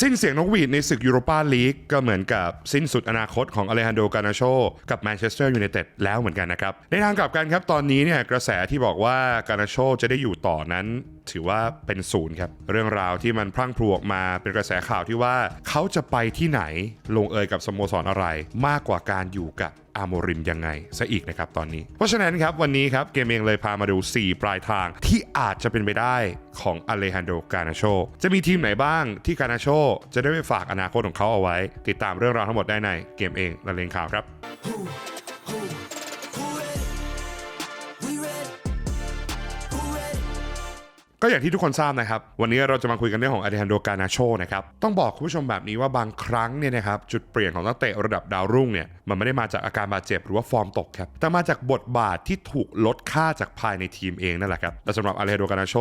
สิ้นเสียงนกหวีดในศึกยูโรปาลีกก็เหมือนกับสิ้นสุดอนาคตของอเลฮันโดกานาโชกับแมนเชสเตอร์ยูไนเต็ดแล้วเหมือนกันนะครับ ในทางกลับกันครับตอนนี้เนี่ยกระแสที่บอกว่ากานาโชจะได้อยู่ต่อนั้น ถือว่าเป็นศูนย์ครับ เรื่องราวที่มันพรั่งพรูออกมาเป็นกระแสข่าวที่ว่าเขาจะไปที่ไหนลงเอยกับสโมสรอะไร มากกว่าการอยู่กับ อาโมริมยังไงซะอีกนะครับตอนนี้ เพราะฉะนั้นครับวันนี้ครับเกมเองเลยพามาดู 4 ปลายทางที่อาจจะเป็นไปได้ของอเลฮันโดกานาโชจะมีทีมไหนบ้างที่กานาโชจะได้ไปฝากอนาคตของเขาเอาไว้ ติดตามเรื่องราวทั้งหมดได้ในเกมเองและเลงข่าวครับ ก็อย่างที่ทุกคนทราบนะครับ วันนี้เราจะมาคุยกันเรื่องของอ l เ j นโดกานาโชนะครับ ต้องบอกคุณผู้ชมแบบนี้ว่าบางครั้งเนี่ยนะครับจุดเปลี่ยนของนักเตะระดับดาวรุ่งเนี่ยมันไม่ได้มาจากอาการบาดเจ็บหรือว่าฟอร์มตกครับ แต่มาจากบทบาทที่ถูกลดค่าจากภายในทีมเองนั่นแหละครับและสำหรับอ l เ j นโดกานาโช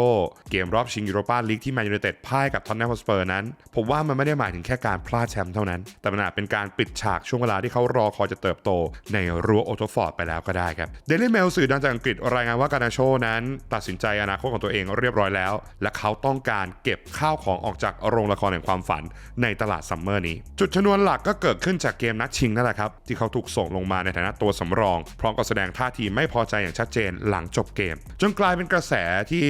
เกมรอบชิงยูโรปาลีกที่แมนยูไนเต็ดพ่ายกับทอนแนมฮอสเปอร์นั้น ผมว่ามันไม่ได้หมายถึงแค่การพลาดแชมป์เท่านั้น แต่มันอาจเป็นการปิดฉากช่วงเวลาที่เขารอคอยจะเติบโต ในรั้วโอโตฟอร์ดไปแล้วก็ได้ครับเดลี่เมลสื่อดังจากอังกฤษรายงานว่ากานาโชนั้น ตัดสินใจอนาคตของตัวเองเรียบร้อยแล้ว และเขาต้องการเก็บข้าวของออกจากโรงละครแห่งความฝันในตลาดซัมเมอร์นี้ จุดชนวนหลักก็เกิดขึ้นจากเกมนัดชิงนั่นแหละครับที่เขาถูกส่งลงมาในฐานะตัวสำรอง พร้อมกับแสดงท่าทีไม่พอใจอย่างชัดเจนหลังจบเกม จนกลายเป็นกระแสที่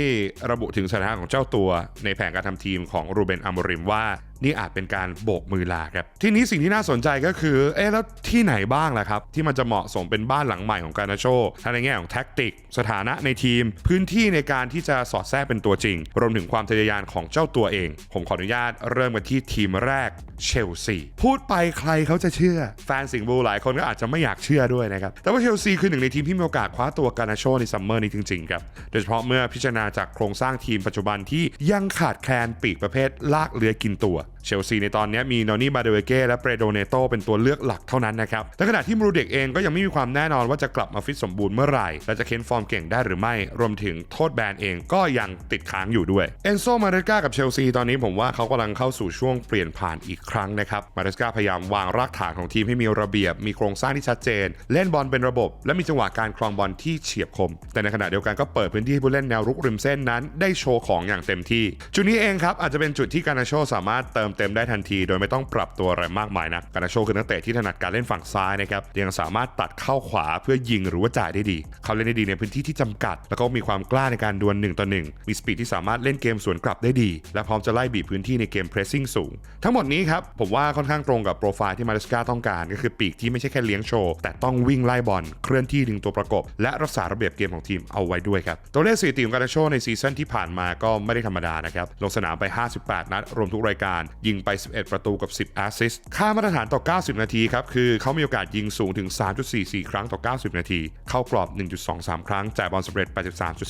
ระบุถึงสถานะของเจ้าตัว ในแผนการทำทีมของรูเบนอามริมว่า นี่อาจเป็นการโบกมือลาครับ ทีนี้สิ่งที่น่าสนใจก็คือ เอ๊ะแล้วที่ไหนบ้างล่ะครับ ที่มันจะเหมาะสมเป็นบ้านหลังใหม่ของการนาโชทั้งในแง่ของแท็กติก สถานะในทีม พื้นที่ในการที่จะสอดแทรกเป็นตัวจริง รวมถึงความทะเยอทะยานของเจ้าตัวเอง ผมขออนุญาตเริ่มกันที่ทีมแรกเชลซีพูดไปใครเขาจะเชื่อ แฟนสิงห์บูหลายคนก็อาจจะไม่อยากเชื่อด้วยนะครับแต่ว่าเชลซีคือหนึ่งในทีมที่มีโอกาสคว้าตัวการนาโชในซัมเมอร์นี้จริงๆครับโดยเฉพาะเมื่อพิจารณาจากโครงสร้างทีมปัจจุบันที่ยังขาดแคลนปีกประเภทลากเรือกินตัว เชลซีในตอนนี้มีนอนี่บาเดเวเก้และเปรโดเนโตเป็นตัวเลือกหลักเท่านั้นนะครับแต่ขณะที่มรูเด็กเองก็ยังไม่มีความแน่นอนว่าจะกลับมาฟิตสมบูรณ์เมื่อไหร่ และจะเค้นฟอร์มเก่งได้หรือไม่ รวมถึงโทษแบนเองก็ยังติดค้างอยู่ด้วย เอนโซมาเรสกากับเชลซีตอนนี้ผมว่าเขากำลังเข้าสู่ช่วงเปลี่ยนผ่านอีกครั้งนะครับมาเรสกาพยายามวางรากฐานของทีมให้มีระเบียบ มีโครงสร้างที่ชัดเจน เล่นบอลเป็นระบบ และมีจังหวะการครองบอลที่เฉียบคม แต่ในขณะเดียวกันก็เปิดพื้นที่ให้ผู้เล่นแนวรุกริมเส้นนั้น ได้โชว์ของอย่างเต็มที่ จุดนี้เองครับอาจจะเป็นจุดที่การนาโชสามารถเติมเต็มได้ทันที โดยไม่ต้องปรับตัวอะไรมากมายนะการนาโชคือนักเตะที่ถนัดการเล่นฝั่งซ้ายนะครับยังสามารถตัดเข้าขวาเพื่อยิงหรือว่าจ่ายได้ดี เขาเล่นได้ดีในพื้นที่ที่จำกัด แล้วก็มีความกล้าในการดวล1ต่อ1มีสปีดที่สามารถเล่นเกมสวนกลับได้ดี และพร้อมจะไล่บีบพื้นที่ในเกมเพรสซิ่งสูง ทั้งหมดนี้ครับผมว่าค่อนข้างตรงกับโปรไฟล์ที่มาริสกาต้องการ ก็คือปีกที่ไม่ใช่แค่เลี้ยงโชว์แต่ต้องวิ่งไล่บอลเคลื่อนที่ดึงตัวประกบ และรักษาระเบียบเกมของทีมเอาไว้ด้วยครับตัวเลขสถิติของการนาโชในซีซั่นที่ผ่านมาก็ไม่ได้ธรรมดานะครับลงสนามไป 58 นัดรวมทุกรายการยิงไป 11 ประตูกับ 10 แอสซิสต์ค่ามาตรฐานต่อ 90 นาทีครับ คือเขามีโอกาสยิงสูงถึง 3.44 ครั้งต่อ 90 นาที เข้ากรอบ 1.23 ครั้ง จ่ายบอลสำเร็จ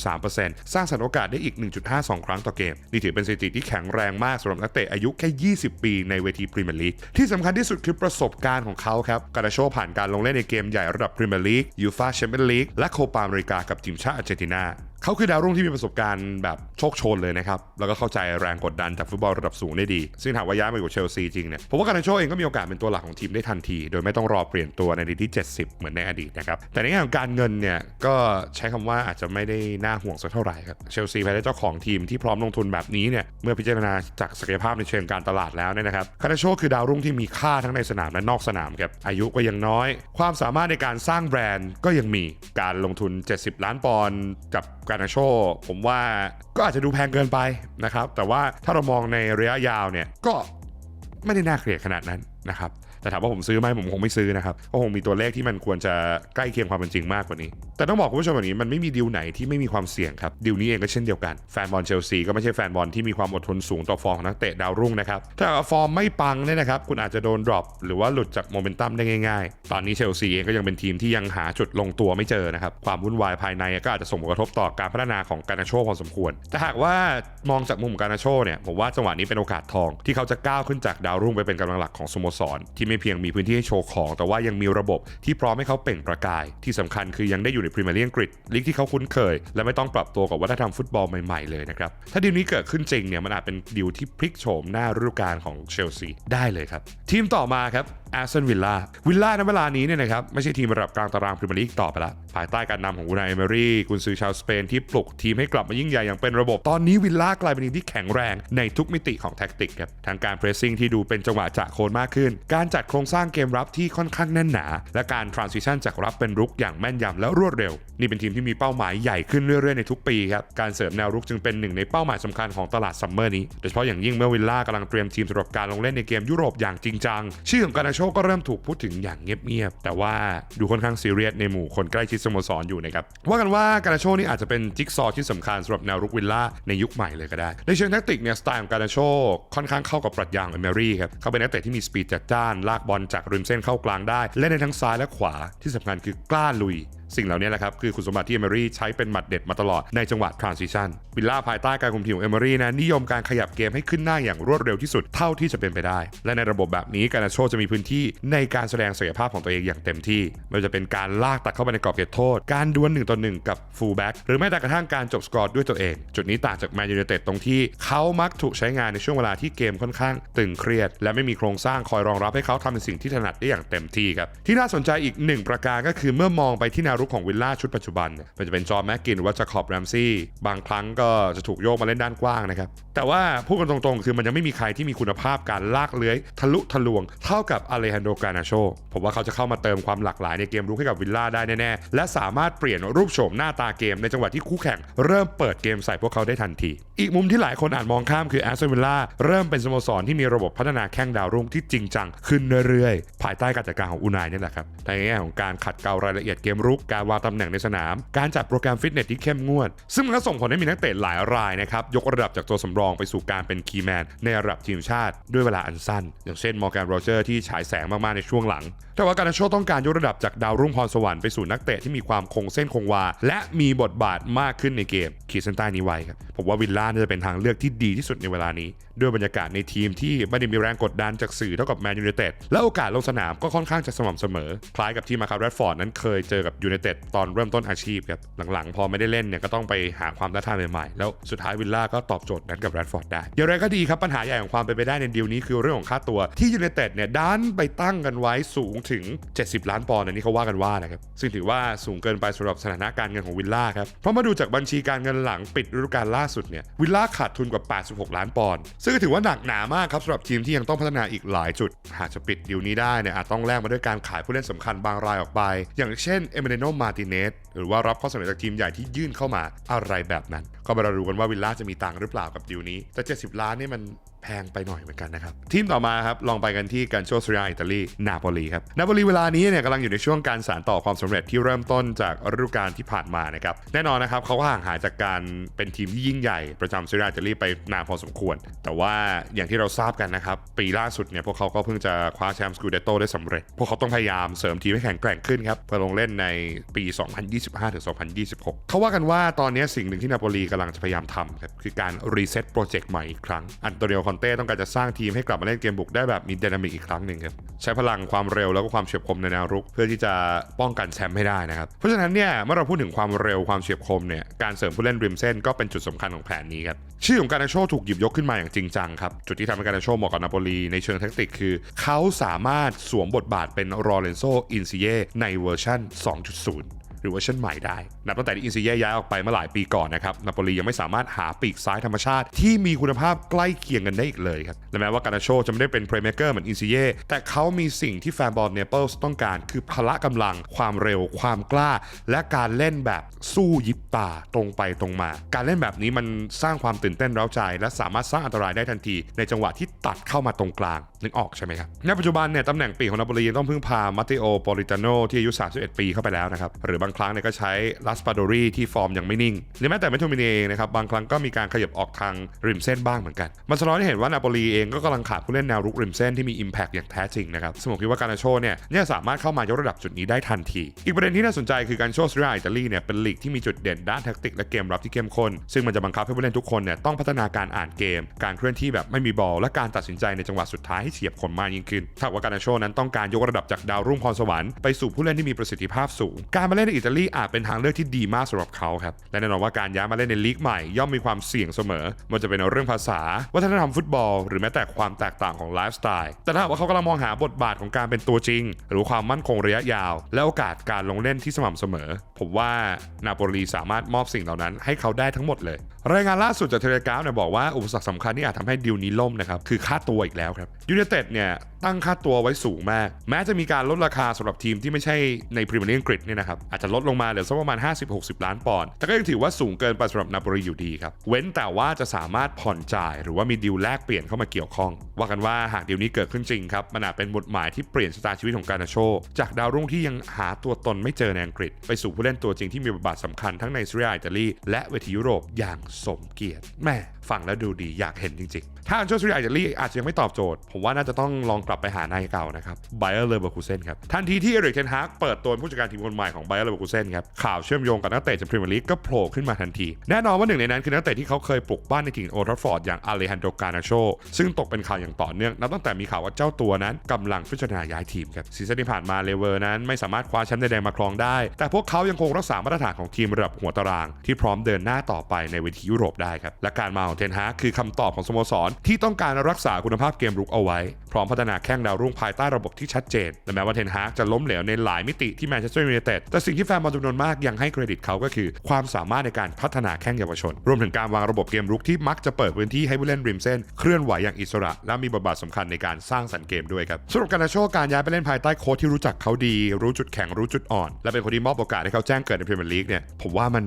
83.3%สร้างสรรค์โอกาสได้อีก 1.52 ครั้งต่อเกม นี่ถือเป็นสถิติที่แข็งแรงมากสำหรับนักเตะอายุแค่ 20 ปีในเวทีพรีเมียร์ลีก ที่สำคัญที่สุดคือประสบการณ์ของเขาครับ การาโชผ่านการลงเล่นในเกมใหญ่ระดับพรีเมียร์ลีกยูฟาแชมเปี้ยนลีกและโคปาอเมริกากับทีมชาติอาร์เจนตินา เขาคือดาวรุ่งที่มีประสบการณ์แบบโชคโชนเลยนะครับ แล้วก็เข้าใจแรงกดดันจากฟุตบอลระดับสูงได้ดี ซึ่งถามว่าย้ายมาอยู่เชลซีจริงเนี่ยผมว่าการนาโชเองก็มีโอกาสเป็นตัวหลักของทีมได้ทันที โดยไม่ต้องรอเปลี่ยนตัวในทีที่ 70 เหมือนในอดีตนะครับ แต่ในแง่ของการเงินเนี่ยก็ใช้คำว่าอาจจะไม่ได้น่าห่วงสักเท่าไหร่ครับ เชลซีภายใต้เจ้าของทีมที่พร้อมลงทุนแบบนี้เนี่ย เมื่อพิจารณาจากศักยภาพในเชิงการตลาดแล้วเนี่ยนะครับคานาโชคือดาวรุ่งที่มีค่าทั้งในสนามและนอกสนามครับ อายุก็ยังน้อย ความสามารถในการสร้างแบรนด์ก็ยังมี การลงทุน 70 ล้านปอนด์กับ การนาโชผมว่าก็อาจจะดูแพงเกินไปนะครับ แต่ว่าถ้าเรามองในระยะยาวเนี่ยก็ไม่ได้น่าเกลียดขนาดนั้นนะครับ แต่ถามว่าผมซื้อไหมผมคงไม่ซื้อนะครับก็คงมีตัวเลขที่มันควรจะใกล้เคียงความเป็นจริงมากกว่านี้ แต่ต้องบอกคุณผู้ชมแบบนี้มันไม่มีดีลไหนที่ไม่มีความเสี่ยงครับดีลนี้เองก็เช่นเดียวกันแฟนบอลเชลซีก็ไม่ใช่แฟนบอลที่มีความอดทนสูงต่อฟอร์มของนักเตะดาวรุ่งนะครับถ้าฟอร์มไม่ปังเนี่ยนะครับคุณอาจจะโดนดรอปหรือว่าหลุดจากโมเมนตัมได้ง่ายๆ ตอนนี้เชลซีเองก็ยังเป็นทีมที่ยังหาจุดลงตัวไม่เจอนะครับความวุ่นวายภายในก็อาจจะส่งผลกระทบต่อการพัฒนาของการนาโชพอสมควร แต่หากว่ามองจากมุมการนาโชเนี่ยผมว่าจังหวะนี้เป็นโอกาสทองที่เขาจะก้าวขึ้นจากดาวรุ่งไปเป็นกำลังหลักของสโมสรที่ไม่เพียงมีพื้นที่ให้โชว์ของ แต่ว่ายังมีระบบที่พร้อมให้เขาเปล่งประกาย ที่สำคัญคือยังได้อยู่ในพรีเมียร์ลีกอังกฤษลีกที่เขาคุ้นเคย และไม่ต้องปรับตัวกับวัฒนธรรมฟุตบอลใหม่ๆเลยนะครับ ถ้าดีลนี้เกิดขึ้นจริงเนี่ยมันอาจเป็นดีลที่พลิกโฉมหน้าฤดูกาลของเชลซีได้เลยครับ ทีมต่อมาครับ แอสตันวิลล่าวิลล่าในเวลานี้เนี่ยนะครับไม่ใช่ทีมระดับกลางตารางพรีเมียร์ลีกต่อไปละภายใต้การนำของอูนายเอเมรี่กุนซือชาวสเปนที่ปลุกทีมให้กลับมายิ่งใหญ่อย่างเป็นระบบตอนนี้วิลล่ากลายเป็นทีมที่แข็งแรงในทุกมิติของแท็กติกครับทั้งการเพรสซิ่งที่ดูเป็นจังหวะจะโคนมากขึ้น การจัดโครงสร้างเกมรับที่ค่อนข้างแน่นหนา และการทรานซิชันจากรับเป็นรุกอย่างแม่นยำและรวดเร็ว นี่เป็นทีมที่มีเป้าหมายใหญ่ขึ้นเรื่อยๆในทุกปีครับการเสริมแนวรุกจึงเป็นหนึ่งในเป้าหมายสำคัญของตลาดซัมเมอร์นี้โดยเฉพาะอย่างยิ่งเมื่อวิลล่ากำลังเตรียมทีมสำหรับการลงเล่นในเกมยุโรปอย่างจริงจังชื่อของการนาโชชก็เริ่มถูกพูดถึงอย่างเงียบๆ แต่ว่าดูค่อนข้างซีเรียสในหมู่คนใกล้ชิดสโมสรอยู่นะครับ ว่ากันว่าการนาโชนี่อาจจะเป็นจิ๊กซอว์ที่สำคัญสำหรับแนวรุกวิลล่าในยุคใหม่เลยก็ได้ ในเชิงแทคติกเนี่ยสไตล์ของการนาโชค่อนข้างเข้ากับปรัชญาของเอเมรี่ครับ เขาเป็นนักเตะที่มีสปีดจัดจ้าน ลากบอลจากริมเส้นเข้ากลางได้ เล่นในทั้งซ้ายและขวาที่สำคัญคือกล้าลุย สิ่งเหล่านี้แหละครับคือคุณสมบัติที่เอเมอรี่ใช้เป็นหมัดเด็ดมาตลอดในจังหวะ transition วิลล่าภายใต้การคุมทีมของเอเมอรี่นะนิยมการขยับเกมให้ขึ้นหน้าอย่างรวดเร็วที่สุดเท่าที่จะเป็นไปได้ และในระบบแบบนี้การาโชจะมีพื้นที่ในการแสดงศักยภาพของตัวเองอย่างเต็มที่ไม่ว่าจะเป็นการลากตัดเข้าไปในกรอบเขตโทษ การดวลหนึ่งต่อหนึ่งกับฟูลแบ็กหรือแม้แต่กระทั่งการจบสกอร์ด้วยตัวเอง จุดนี้ต่างจากแมนยูไนเต็ดตรงที่เขามักถูกใช้งานในช่วงเวลาที่เกมค่อนข้างตึงเครียด และไม่มีโครงสร้างคอยรองรับให้เขาทำในสิ่งที่ถนัดได้อย่างเต็มที่ครับที่น่าสนใจอีกหนึ่งประการก็คือเมื่อมองไปที่แนวรุกของวิลล่าชุดปัจจุบันเนี่ยมันจะเป็นจอห์นแม็กกินหรือว่าจาคอบแรมซี่บางครั้งก็จะถูกโยกมาเล่นด้านกว้างนะครับ แต่ว่าพูดกันตรงๆ คือมันยังไม่มีใครที่มีคุณภาพการลากเลื้อย ทะลุทะลวง เท่ากับอเลฮันโดกานาโชผมว่าเขาจะเข้ามาเติมความหลากหลายในเกมรุกให้กับวิลล่าได้แน่ๆและสามารถเปลี่ยนรูปโฉมหน้าตาเกมในจังหวะที่คู่แข่งเริ่มเปิดเกมใส่พวกเขาได้ทันที อีกมุมที่หลายคนอาจมองข้ามคือแอสตันวิลล่าเริ่มเป็นสโมสรที่มีระบบพัฒนาแข้งดาวรุ่งที่จริงจังขึ้นเรื่อยๆภายใต้การจัดการของอูนายนี่แหละครับในแง่ของการขัดเกลารายละเอียดเกมรุกการวางตำแหน่งในสนาม การจัดโปรแกรมฟิตเนสที่เข้มงวด ซึ่งมันก็ส่งผลให้มีนักเตะหลายรายนะครับ ยกระดับจากตัวสำรองไปสู่การเป็นคีย์แมนในระดับทีมชาติด้วยเวลาอันสั้น อย่างเช่นมอร์แกนโรเจอร์ที่ฉายแสงมาก ๆ ในช่วงหลัง แต่ว่าการนาโชต้องการยกระดับจากดาวรุ่งพรสวรรค์ไปสู่นักเตะที่มีความคงเส้นคงวา และมีบทบาทมากขึ้นในเกมขีดเส้นใต้นี้ไว้ครับผมว่าวิลล่าน่าจะเป็นทางเลือกที่ดีที่สุดในเวลานี้ด้วยบรรยากาศในทีมที่ไม่ได้มีแรงกดดันจากสื่อเท่ากับแมนยูไนเต็ดและโอกาสลงสนามก็ค่อนข้างจะสม่ำเสมอ คล้ายกับที่มาคาร์แรดฟอร์ดนั้นเคยเจอกับยูไนเต็ดตอนเริ่มต้นอาชีพครับหลังๆ พอไม่ได้เล่นเนี่ยก็ต้องไปหาความท้าทายใหม่ๆ แล้วสุดท้ายวิลล่าก็ตอบโจทย์นั้นกับแรดฟอร์ดได้อย่างไรก็ดีครับปัญหาใหญ่ของความเป็นไปได้ในดีลนี้คือเรื่องของค่าตัวที่ยูไนเต็ดเนี่ยดันไปตั้งกันไว้สูงถึง 70 ล้านปอนด์อันนี้เขาว่ากันว่านะครับซึ่งถือว่าสูงเกินไปสำหรับสถานะการเงินของวิลล่าครับเพราะมาดูจากบัญชีการเงินหลังปิดฤดูกาลล่าสุดเนี่ยวิลล่าขาดทุนกว่า 86 ล้านปอนด์ซึ่งก็ถือว่าหนักหนามากครับสำหรับทีมที่ยังต้องพัฒนาอีกหลายจุด หากจะปิดดิวนี้ได้เนี่ยอาจต้องแลกมาด้วยการขายผู้เล่นสำคัญบางรายออกไป อย่างเช่นเอเมเนโนมาติเนสหรือว่ารับข้อเสนอจากทีมใหญ่ที่ยื่นเข้ามาอะไรแบบนั้นก็มาดูกันว่าวิลล่าจะมีตังหรือเปล่ากับดีลนี้ แต่ 70 ล้านนี่มันแพงไปหน่อยเหมือนกันนะครับ ทีมต่อมาครับ ลองไปกันที่การโชสเรียอิตาลีนาโปลีครับนาโปลีเวลานี้เนี่ยกำลังอยู่ในช่วงการสานต่อความสำเร็จที่เริ่มต้นจากฤดูกาลที่ผ่านมานะครับ แน่นอนนะครับเขาก็ห่างหายจากการเป็นทีมที่ยิ่งใหญ่ประจำซีเรียอิตาลีไปนานพอสมควร แต่ว่าอย่างที่เราทราบกันนะครับ ปีล่าสุดเนี่ยพวกเขาก็เพิ่งจะคว้าแชมป์สกูเดโตได้สำเร็จ พวกเขาต้องพยายามเสริมทีมให้แข็งแกร่งขึ้นครับเพื่อลงเล่นในปี 2025-2026 เขาว่ากันว่าตอนนี้สิ่งหนึ่งที่นาโปลีกำลังจะพยายามทำครับคือการรีเซ็ตโปรเจกต์ใหม่อีกครั้ง อันโตนิโอคอนเต้ต้องการจะสร้างทีมให้กลับมาเล่นเกมบุกได้แบบมีดินามิกอีกครั้งหนึ่งครับใช้พลังความเร็วแล้วก็ความเฉียบคมในแนวรุก เพื่อที่จะป้องกันแชมป์ให้ได้นะครับเพราะฉะนั้นเนี่ยเมื่อเราพูดถึงความเร็วความเฉียบคมเนี่ยการเสริมผู้เล่นริมเส้นก็เป็นจุดสำคัญของแผนนี้ครับชื่อของการนาโชถูกหยิบยกขึ้นมาอย่างจริงจังครับจุดที่ทำให้การนาโชเหมาะกับนาโปลีในเชิงแทคติกคือ เขาสามารถสวมบทบาทเป็นโรเลนโซอินซิเยในเวอร์ชัน2.0 หรือเวอร์ชันใหม่ได้ นับตั้งแต่ที่อินซิเย่ย้ายออกไปเมื่อหลายปีก่อนนะครับนาโปลียังไม่สามารถหาปีกซ้ายธรรมชาติ ที่มีคุณภาพใกล้เคียงกันได้อีกเลยครับและแม้ว่าการนาโชจะไม่ได้เป็นเพลย์เม k เกอร์เหมือนอินซิเย่แต่เขามีสิ่งที่แฟนบอลเนเปิลส์ต้องการ คือพละกำลัง ความเร็ว ความกล้า และการเล่นแบบสู้ยิบตาตรงไปตรงมา การเล่นแบบนี้มันสร้างความตื่นเต้นเร้าใจ และสามารถสร้างอันตรายได้ทันที ในจังหวะที่ตัดเข้ามาตรงกลาง นึกออกใช่ไหมครับ ในปัจจุบันเนี่ยตำแหน่งปีกของนาโปลีต้องพึ่งพามาติโอโปลิตาโนที่อายุ 31 ปีเข้าไปแล้วนะครับ หรือบางครั้งเนี่ยก็ใช้ลัสปาโดรีที่ฟอร์มยังไม่นิ่ง หรือแม้แต่เมโทมินเองนะครับ บางครั้งก็มีการขยับออกทางริมเส้นบ้างเหมือนกัน มันสะท้อนให้เห็นว่านาโปลีเองก็กำลังขาดผู้เล่นแนวรุกริมเส้นที่มี Impact อย่างแท้จริงนะครับสมมติว่าการาโชเนี่ยเนี่ยสามารถเข้ามายกระดับจุดนี้ได้ทันที อีกประเด็นที่น่าสนใจคือการโชสเรียอิตาลีเนี่ยเป็นลีกที่มีจุดเด่นด้านแทคติกและเกมรับที่เข้มข้นซึ่งมันจะบังคับให้ผู้เล่นทุกคนเนี่ยต้องพัฒนาการอ่านเกม การเคลื่อนที่แบบไม่มีบอลและการตัดสินใจในจังหวะสุดท้ายใเฉียบคมมากยิ่งขึ้นถ้าว่าการนาโชนั้นต้องการยกระดับจากดาวรุ่งพรสวรรค์ไปสู่ผู้เล่นที่มีประสิทธิภาพสูง การมาเล่นในอิตาลีอาจเป็นทางเลือกที่ดีมากสำหรับเขาครับ และแน่นอนว่าการย้ายมาเล่นในลีกใหม่ย่อมมีความเสี่ยงเสมอไมันจะเป็นเรื่องภาษา วัฒนธรรมฟุตบอล หรือแม้แต่ความแตกต่างของไลฟ์สไตล์ แต่ถ้าว่าเขากำลังมองหาบทบาทของการเป็นตัวจริง หรือความมั่นคงระยะยาว และโอกาสการลงเล่นที่สม่ำเสมอ ผมว่านาโปลีสามารถมอบสิ่งเหล่านั้นให้เขาได้ทั้งหมดเลย รายงานล่าสุดจากเทเลกราฟเนี่ยบอกว่าอุปสรรคสำคัญที่อาจทำให้ดิวนี้ล่มนะครับคือค่าตัวอีกแล้วครับยู i นเต็ดเนี่ย ตั้งค่าตัวไว้สูงมาก แม้จะมีการลดราคาสำหรับทีมที่ไม่ใช่ในพรีเมียร์ลีกอังกฤษเนี่ยนะครับอาจจะลดลงมาเหลือสักประมาณ 50-60 ล้านปอนด์แต่ก็ยังถือว่าสูงเกินไปสำหรับนาโปลีอยู่ดีครับเว้นแต่ว่าจะสามารถผ่อนจ่าย หรือว่ามีดิวแลกเปลี่ยนเข้ามาเกี่ยวข้อง ว่ากันว่าหากดิวนี้เกิดขึ้นจริงครับมันอาจเป็นบทหมายที่เปลี่ยนชะตาชีวิตของการนาโช จากดาวรุ่งที่ยังหาตัวตนไม่เจอในอังกฤษ ไปสู่ผู้เล่นตัวจริงที่มีบทบาทสำคัญทั้งในซีเรียอิตาลีและเวทียุโรปอย่างสมเกียรติแม่ฟังแล้วดูดีอยากเห็นจริง ๆ ถ้าอันโชซีรียอิตาลีอาจจะยังไม่ตอบโจทย์ ผมว่าน่าจะต้องลองกลับไปหานายเก่านะครับไบเออร์เลเวอร์คูเซนครับทันทีที่เอริกเทนฮากเปิดตัวผู้จัดการทีมคนใหม่ของไบเออร์เลเวอร์คูเซนครับข่าวเชื่อมโยงกับนักเตะจากพรีเมียร์ลีกก็โผล่ขึ้นมาทันที แน่นอนว่าหนึ่งในนั้นคือนักเตะที่เขาเคยปลุกบ้านในถิ่นโอลด์แทัฟฟอร์ดอย่างอาเลฮันโดกานาโชซึ่งตกเป็นข่าวอย่างต่อเนื่องนับตั้งแต่มีข่าวว่าเจ้าตัวนั้นกำลังพิจารณาย้ายทีมครับซีซั่นที่ผ่านมาเลเวอร์นั้นไม่สามารถคว้าแชมป์ใดๆมาครองได้ แต่พวกเขายังคงรักษามาตรฐานของทีมระดับหัวตาราง ที่พร้อมเดินหน้าต่อไปในเวทียุโรปได้ครับและการมาของเทนฮากคือคำตอบของสโมสรที่ต้องการรักษาคุณภาพเกมรุกเอาไว้ พร้อมพัฒนาแข้งดาวรุ่งภายใต้ระบบที่ชัดเจนและแม้ว่าเทนฮากจะล้มเหลวในหลายมิติที่แมนเชสเตอร์ยูไนเต็ดแต่สิ่งที่แฟนบอลจำนวนมากยังให้เครดิตเขาก็คือ ความสามารถในการพัฒนาแข้งเยาวชน รวมถึงการวางระบบเกมรุกที่มักจะเปิดพื้นที่ให้ผู้เล่นริมเส้นเคลื่อนไหวอย่างอิสระ และมีบทบาทสำคัญในการสร้างสรรค์เกมด้วยครับสรับการนาโชการย้ายไปเล่นภายใต้โค้ชที่รู้จักเขาดี รู้จุดแข็งรู้จุดอ่อน และเป็นคนที่มอบโอกาสให้เขาแจ้งเกิดในพรีเมียร์ลีกเนี่ยผมว่ามัน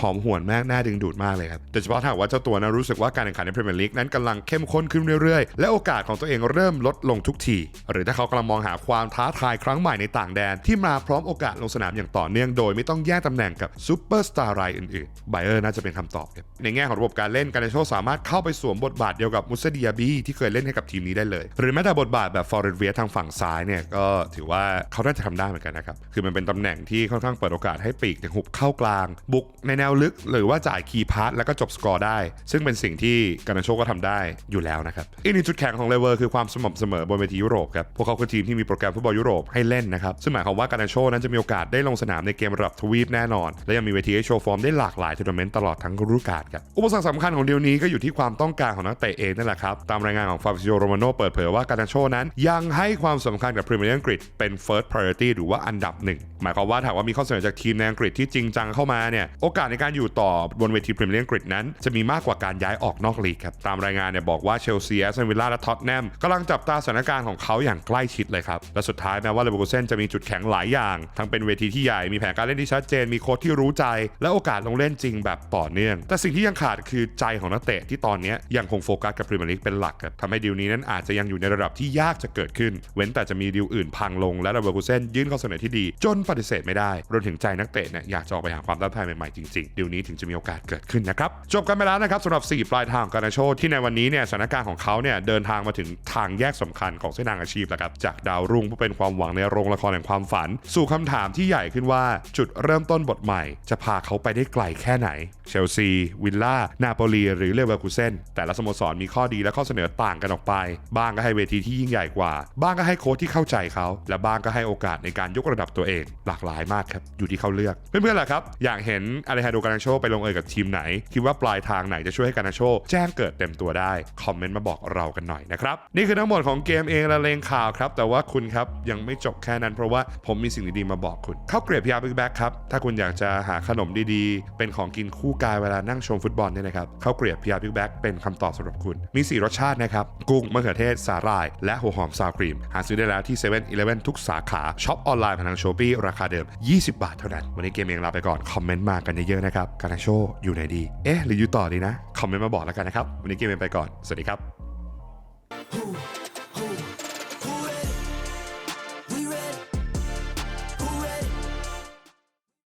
หอมหวนมากน่าดึงดูดมากเลยครับโดยเฉพาะถ้าว่าเจ้าตัวนั้นรู้สึกว่าการแข่งขันในพรีเมียร์ลีกนั้นกำลังเข้มข้นขึ้นเรื่อยๆ และโอกาสของตัวเองเริ่มลดลงทุกที หรือถ้าเขากำลังมองหาความท้าทายครั้งใหม่ในต่างแดน ที่มาพร้อมโอกาสลงสนามอย่างต่อเนื่องโดยไม่ต้องแย่งตำแหน่งกับซูเปอร์สตาร์รายอื่นๆไบเออร์น่าจะเป็นคำตอบครับในแง่ของระบบการเล่นการเนโชสามารถเข้าไปสวมบทบาทเดียวกับมุสเดียบีที่เคยเล่นให้กับทีมนี้ได้เลย หรือแม้แต่บทบาทแบบฟอร์เรนเวียทางฝั่งซ้ายเนี่ยก็ถือว่าเขาน่าจะทำได้เหมือนกันนะครับคือมันเป็นตำแหน่งที่ค่อนข้างเปิดโอกาสให้ปีกถึงหุบเข้ากลาง บุกในแนวลึกหรือว่าจ่ายคีย์พาสแล้วก็จบสกอร์ได้ ซึ่งเป็นสิ่งที่กานาโชก็ทำได้อยู่แล้วนะครับอีกหนึ่งจุดแข็งของเลเวอร์คือความสม่ำเสมอบนเวทียุโรปครับพวกเขาคือทีมที่มีโปรแกรมฟุตบอลยุโรปให้เล่นนะครับซึ่งหมายความว่ากานาโชนั้นจะมีโอกาสได้ลงสนามในเกมระดับทวีปแน่นอน และยังมีเวทีให้โชว์ฟอร์มได้หลากหลายทัวร์นาเมนต์ตลอดทั้งฤดูกาลครับอุปสรรคสำคัญของเดียวนี้ก็อยู่ที่ความต้องการของนักเตะเองนั่นแหละครับตามรายงานของฟาบิโอโรมาโนเปิดเผยว่ากานาโชนั้นยังให้ความสำคัญกับพรีเมียร์อังกฤษเป็น first priority หรือว่าอันดับหนึ่งหมายความว่าถ้าว่ามีข้อเสนอจากทีมในอังกฤษที่จริงจังเข้ามาเนี่ยโอกาสในการอยู่ต่อบนเวทีพรีเมียร์ลีกอังกฤษนั้น จะมีมากกว่าการย้ายออกนอกลีกครับ ตามรายงานเนี่ยบอกว่าเชลซีแอสตันวิลล่าและท็อตแนมกำลังจับตาสถานการณ์ของเขาอย่างใกล้ชิดเลยครับ และสุดท้ายแม้ว่าเลเวอร์คูเซนจะมีจุดแข็งหลายอย่าง ทั้งเป็นเวทีที่ใหญ่มีแผนการเล่นที่ชัดเจนมีโค้ชที่รู้ใจ และโอกาสลงเล่นจริงแบบต่อเนื่อง แต่สิ่งที่ยังขาดคือใจของนักเตะที่ตอนนี้ยังคงโฟกัสกับพรีเมียร์ลีกเป็นหลักครับทำให้ดีลนี้นั้นอาจจะยังอยู่ในระดับที่ยากจะเกิดขึ้น เว้นแต่จะมีดีลอื่นพังลงและเลเวอร์คูเซนยื่นข้อเสนอที่ดี จนปฏิเสธไม่ได้รวมถึงใจนักเตะเนี่ยอยากจะออกไปหาความท้าทายใหม่ๆจริงๆดีลนี้ถึงจะมีโอกาสเกิดขึ้นนะครับจบกันไปแล้วนะครับสำหรับ 4 ปลายทางของการนาโชที่ในวันนี้เนี่ยสถานการณ์ของเขาเนี่ยเดินทางมาถึงทางแยกสำคัญของเส้นทางอาชีพแล้วครับจากดาวรุ่งผู้เป็นความหวังในโรงละครแห่งความฝัน สู่คำถามที่ใหญ่ขึ้นว่าจุดเริ่มต้นบทใหม่ จะพาเขาไปได้ไกลแค่ไหนเชลซีวิลล่านาโปลีหรือเลเวอร์คูเซนแต่ละสโมสรมีข้อดีและข้อเสนอต่างกันออกไป บ้างก็ให้เวทีที่ยิ่งใหญ่กว่า บ้างก็ให้โค้ชที่เข้าใจเขา และบ้างก็ให้โอกาสในการยกระดับตัวเอง หลากหลายมากครับอยู่ที่เขาเลือกเพื่อนๆล่ะครับอยากเห็นอเลฮาโดการนาโชไปลงเอยกับทีมไหน คิดว่าปลายทางไหนจะช่วยให้การนาโชแจ้งเกิดเต็มตัวได้ คอมเมนต์มาบอกเรากันหน่อยนะครับ นี่คือทั้งหมดของเกมเองละเลงข่าวครับ แต่ว่าคุณครับยังไม่จบแค่นั้นเพราะว่าผมมีสิ่งดีๆมาบอกคุณ เข้าเกรียบพีอาบิ๊กแบ็กครับ ถ้าคุณอยากจะหาขนมดีๆ เป็นของกินคู่กายเวลานั่งชมฟุตบอลเนี่ยนะครับเข้าเกรียบพีอาบิ๊กแบ็กเป็นคำตอบสำหรับคุณ มี 4 รสชาตินะครับกุ้งมะเขือเทศสาหร่าย และหัวหอมซาวครีม หาซื้อได้แล้วที่7 e เ e ่ e อทุกสาขาช็อปออนไลน์ผ่านทางช้อปปี้ราคาเดิม 20 บาทเท่านั้นวันนี้เกมเองลาไปก่อนคอมเมนต์มากันเยอะๆนะครับการนาโชอยู่ไหนดี เอ๊ะหรืออยู่ต่อดีนะ คอมเมนต์มาบอกแล้วกันนะครับ วันนี้เกมเป็นไปก่อน สวัสดีครับ